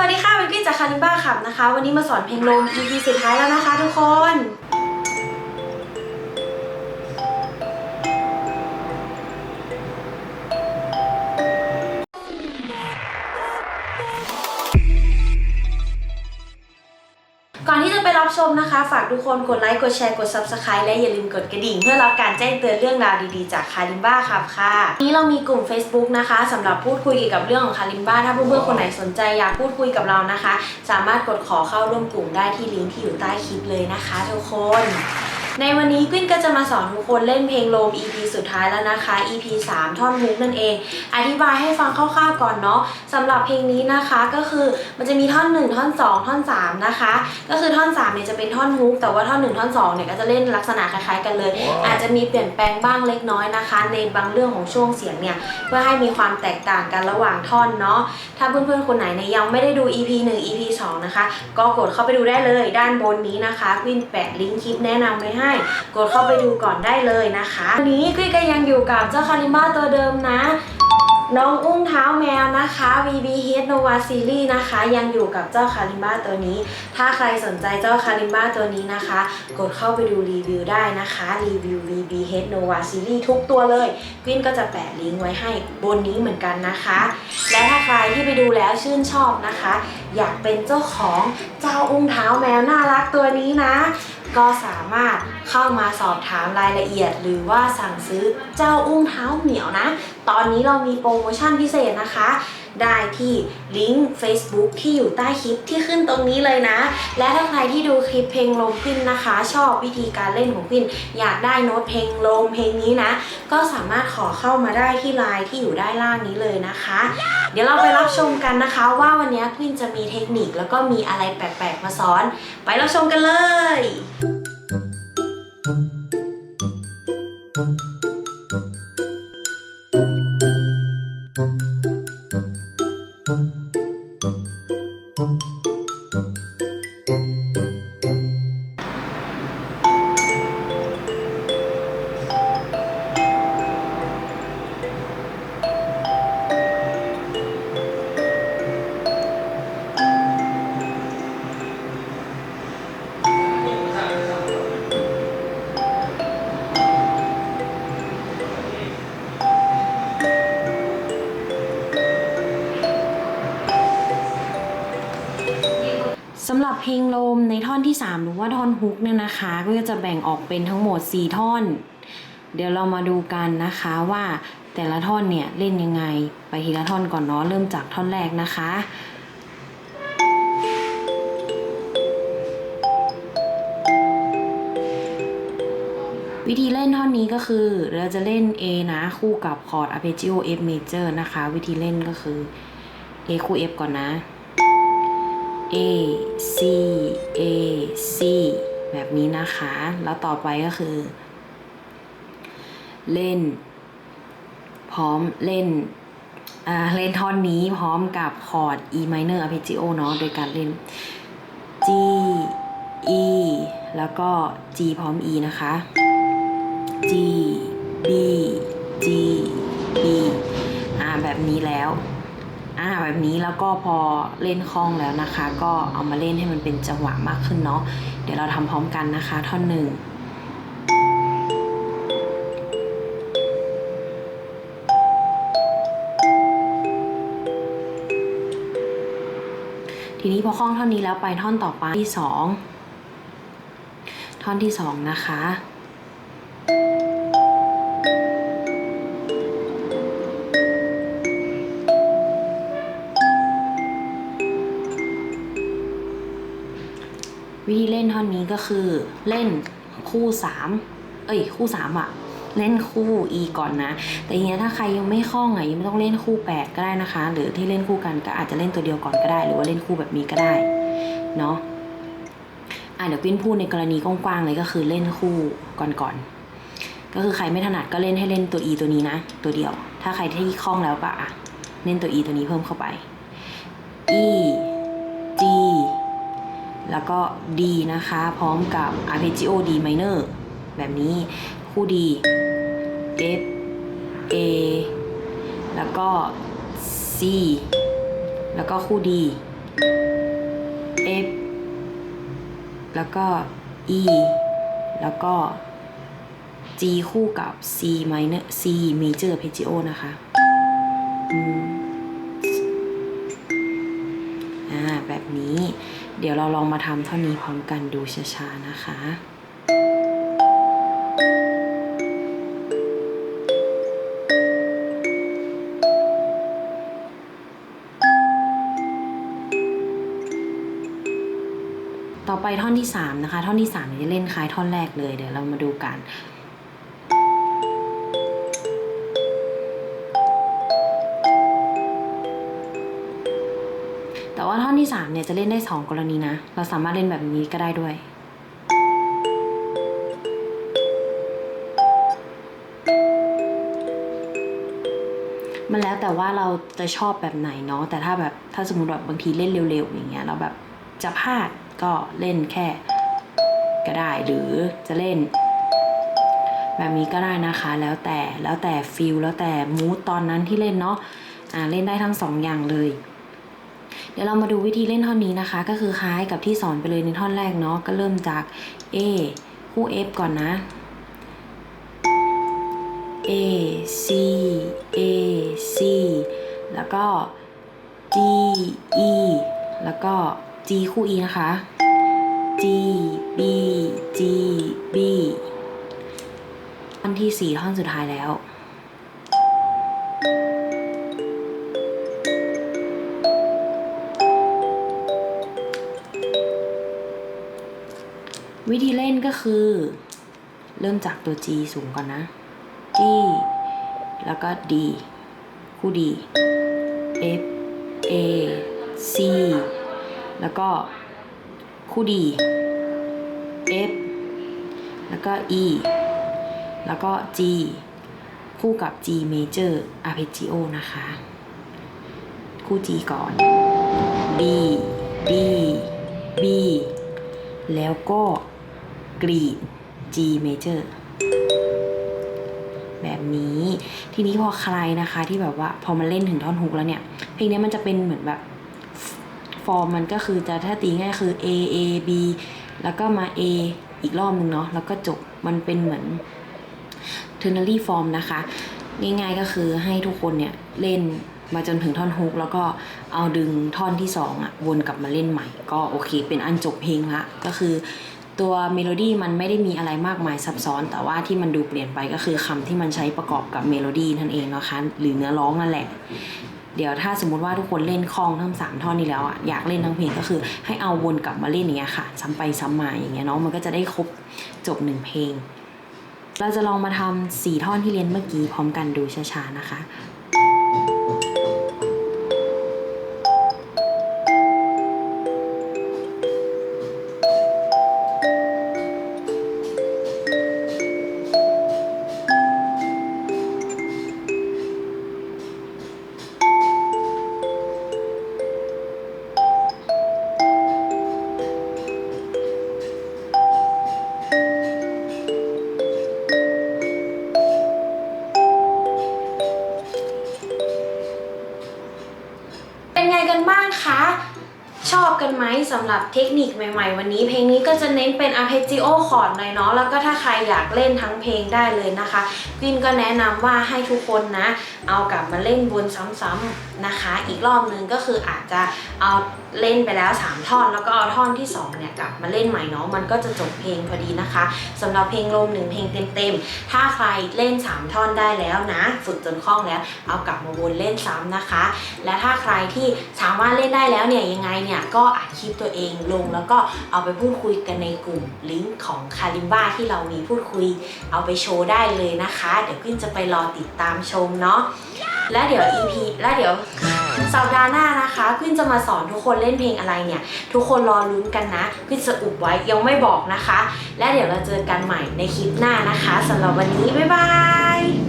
สวัสดีค่ะเป็นกี้จากคาริบ้าขับนะคะ วันนี้มาสอนเพลงลม EP สุดท้ายแล้วนะคะทุกคน จะไปรับชมนะคะ ฝากทุกคนกดไลค์ กดแชร์ กด subscribe และอย่าลืมกดกระดิ่ง เพื่อรับการแจ้งเตือนเรื่องราวดีๆ จากคาริมบ้าครับค่ะนนี้เรามีกลุ่ม Facebook นะคะสำหรับพูดคุยเกี่ยวกับเรื่องของคาริมบ้า ถ้าเพื่อนๆคนไหนสนใจอยากพูดคุยกับเรานะคะ สามารถกดขอเข้าร่วมกลุ่มได้ที่ลิงก์ที่อยู่ใต้คลิปเลยนะคะ ทุกคน ในวันนี้กุ้นก็จะมาสอนทุกคนเล่นเพลงโลม EP สุดท้ายแล้วนะคะ EP 3 ท่อนฮุกนั่นเอง อธิบายให้ฟังคร่าวๆก่อนเนาะสำหรับเพลงนี้นะคะก็คือมันจะมีท่อน 1 ท่อน 2 ท่อน 3 นะคะ ก็คือท่อน3เนี่ยจะเป็นท่อนฮุกแต่ว่าท่อน 1 ท่อน2เนี่ยก็จะเล่นลักษณะคล้ายๆกันเลย อาจจะมีเปลี่ยนแปลงบ้างเล็กน้อยนะคะ ในบางเรื่องของช่วงเสียงเนี่ยเพื่อให้มีความแตกต่างกันระหว่างท่อนเนาะถ้าเพื่อนๆคนไหนเนี่ยยังไม่ได้ดู EP 1 EP 2 นะคะ ก็กดเข้าไปดูได้เลยด้านบนนี้นะคะกวินแปะลิงก์คลิปแนะนำไว้ให้กดเข้าไปดูก่อนได้เลยนะคะวันนี้กุ้ยก็ยังอยู่กับเจ้าคาริบ้าตัวเดิมนะ น้องอุ้งเท้าแมวนะคะ VB Head Nova Series นะคะ ยังอยู่กับเจ้าคาริบ้าตัวนี้ ถ้าใครสนใจเจ้าคาริบ้าตัวนี้นะคะ กดเข้าไปดูรีวิวได้นะคะ รีวิว VB Head Nova Series ทุกตัวเลยกวินก็จะแปะลิงก์ไว้ให้บนนี้เหมือนกันนะคะ และถ้าใครที่ไปดูแล้วชื่นชอบนะคะ อยากเป็นเจ้าของเจ้าอุ้งเท้าแมวน่ารักตัวนี้นะ ก็สามารถเข้ามาสอบถามรายละเอียด หรือว่าสั่งซื้อเจ้าอุ้งเท้าเหนียวนะ ตอนนี้เรามีโปรโมชั่นพิเศษนะคะได้ที่ลิงก์ Facebook ที่อยู่ใต้คลิปที่ขึ้นตรงนี้เลยนะ และถ้าใครที่ดูคลิปเพลงลมพินนะคะ ชอบวิธีการเล่นของพินอยากได้โน้ตเพลงลมเพลงนี้นะ ก็สามารถขอเข้ามาได้ที่ไลน์ที่อยู่ด้านล่างนี้เลยนะคะ เดี๋ยวเราไปรับชมกันนะคะ ว่าวันนี้พินจะมีเทคนิคแล้วก็มีอะไรแปลกๆมาสอน ไปรับชมกันเลย สำหรับเพลงลมในท่อนที่ 3 หรือว่าท่อนฮุกเนี่ยนะคะ ก็จะแบ่งออกเป็นทั้งหมด 4 ท่อน เดี๋ยวเรามาดูกันนะคะว่าแต่ละท่อนเนี่ยเล่นยังไงไปทีละท่อนก่อนเนาะเริ่มจากท่อนแรกนะคะวิธีเล่นท่อนนี้ก็คือเราจะเล่น A นะคู่กับคอร์ด arpeggio F major นะคะ วิธีเล่นก็คือ A คู่ F ก่อนนะ A C A C แบบนี้นะคะ แล้วต่อไปก็คือ เล่น พร้อมเล่นเล่นท่อนนี้พร้อมกับคอร์ด E minor arpeggio เนาะโดยการเล่น G E แล้วก็ G พร้อม E นะคะ อ่าแบบนี้แล้วก็พอเล่นคล่องแล้วนะคะ ก็เอามาเล่นให้มันเป็นจังหวะมากขึ้นเนาะเดี๋ยวเราทำพร้อมกันนะคะ ท่อนหนึ่งทีนี้พอคล่องท่อนนี้แล้วไปท่อนต่อไปที่สองท่อนที่สองนะคะ วิธีเล่นท่อนนี้ก็คือเล่นคู่สามเอ้ย คู่สามอะเล่นคู่ E ก่อนนะ แต่ทีเนี้ยถ้าใครยังไม่คล่องอะยังไม่ต้องเล่นคู่แปดก็ได้นะคะ หรือที่เล่นคู่กันก็อาจจะเล่นตัวเดียวก่อนก็ได้ หรือว่าเล่นคู่แบบนี้ก็ได้เนาะอะเดี๋ยวปิ้นพูดในกรณีกว้างๆเลยก็คือเล่นคู่ก่อนๆก็คือใครไม่ถนัดก็เล่นให้เล่นตัว E ตัวนี้นะ ตัวเดียว ถ้าใครที่คล่องแล้วก็อะเล่นตัว E ตัวนี้เพิ่มเข้าไป E แล้วก็ D นะคะ พร้อมกับ arpeggio D minor แบบนี้คู่ D F A แล้วก็ C แล้วก็คู่ D F แล้วก็ E แล้วก็ G คู่กับ C minor C major arpeggio นะคะ แบบนี้ เดี๋ยวเราลองมาทำเท่านี้พร้อมกันดูช้าๆนะคะต่อไปท่อนที่ 3 นะคะ ท่อนที่3จะเล่นคล้ายท่อนแรกเลย เดี๋ยวเรามาดูกัน แต่ว่าท่อนที่ 3 เนี่ยจะเล่นได้ 2 กรณีนะ เราสามารถเล่นแบบนี้ก็ได้ด้วย มันแล้วแต่ว่าเราจะชอบแบบไหนเนาะ แต่ถ้าแบบถ้าสมมติแบบบางทีเล่นเร็วๆอย่างเงี้ย เราแบบจะพลาดก็เล่นแค่ก็ได้ หรือจะเล่น แบบนี้ก็ได้นะคะ แล้วแต่แล้วแต่ฟิลแล้วแต่มูดตอนนั้นที่เล่นเนาะ อ่าเล่นได้ทั้งสองอย่างเลย ดี๋ยวเรามาดูวิธีเล่นท่อนนี้นะคะ ก็คือคล้ายกับที่สอนไปเลยในท่อนแรกเนาะก็เริ่มจาก A คู่ F ก่อนนะ A C A C แล้วก็ G E แล้วก็ G คู่ E นะคะ G B G B ท่อนที่สี่ท่อนสุดท้ายแล้ว วิธีเล่นก็คือ เริ่มจากตัว G สูงก่อนนะ G แล้วก็ D คู่ D F A C แล้วก็คู่ D F แล้วก็ E แล้วก็ G คู่กับ G major arpeggio นะคะ คู่ G ก่อน D D B แล้วก็ กรีด G major แบบนี้ ทีนี้พอใครนะคะที่แบบว่าพอมาเล่นถึงท่อนฮุกแล้วเนี่ย เพลงนี้มันจะเป็นเหมือนแบบ ฟอร์มมันก็คือจะถ้าตีง่ายคือ A A B แล้วก็มา A อีกรอบนึงเนาะแล้วก็จบมันเป็นเหมือน ternary form นะคะ ง่ายๆก็คือให้ทุกคนเนี่ยเล่นมาจนถึงท่อนฮุกแล้วก็เอาดึงท่อนที่สองอะวนกลับมาเล่นใหม่ ก็โอเค เป็นอันจบเพลงละก็คือ ตัวเมโลดี้มันไม่ได้มีอะไรมากมายซับซ้อน แต่ว่าที่มันดูเปลี่ยนไปก็คือคำที่มันใช้ประกอบกับเมโลดี้นั่นเองนะคะ หรือเนื้อร้องนั่นแหละ เดี๋ยวถ้าสมมติว่าทุกคนเล่นคลองทั้งสามท่อนนี้แล้วอะอยากเล่นทั้งเพลงก็คือ ให้เอาวนกลับมาเล่นอย่างเงี้ยค่ะซ้ำไปซ้ำมาอย่างเงี้ยเนาะมันก็จะได้ครบจบหนึ่งเพลง เราจะลองมาทำสี่ท่อนที่เรียนเมื่อกี้พร้อมกันดูช้าๆนะคะ ชอบกันไหมสำหรับเทคนิคใหม่ ๆ วันนี้ เพลงนี้ก็จะเน้นเป็น arpeggio คอร์ดหน่อยเนาะแล้วก็ถ้าใครอยากเล่นทั้งเพลงได้เลยนะคะกินก็แนะนำว่าให้ทุกคนนะ เอากลับมาเล่นวนซ้ำๆนะคะ อีกรอบนึงก็คืออาจจะเอาเล่นไปแล้ว 3 ท่อน แล้วก็เอาท่อนที่2เนี่ยกลับมาเล่นใหม่เนาะมันก็จะจบเพลงพอดีนะคะสำหรับเพลงลมหนึ่งเพลงเต็มๆถ้าใครเล่น 3 ท่อนได้แล้วนะ ฝึกจนคล่องแล้ว เอากลับมาวนเล่นซ้ำนะคะ และถ้าใครที่สามารถเล่นได้แล้วเนี่ยยังไงเนี่ยก็อัดคลิปตัวเองลง แล้วก็เอาไปพูดคุยกันในกลุ่มลิงก์ของคาริมบ้าที่เรามีพูดคุยเอาไปโชว์ได้เลยนะคะ เดี๋ยวขึ้นจะไปรอติดตามชมเนาะและเดี๋ยว EP และเดี๋ยวสัปดาห์หน้านะคะขึ้นจะมาสอนทุกคนเล่นเพลงอะไรเนี่ย ทุกคนรอลุ้นกันนะขึ้นจะอุบไว้ยังไม่บอกนะคะ และเดี๋ยวเราเจอกันใหม่ในคลิปหน้านะคะสำหรับวันนี้ บ๊ายบาย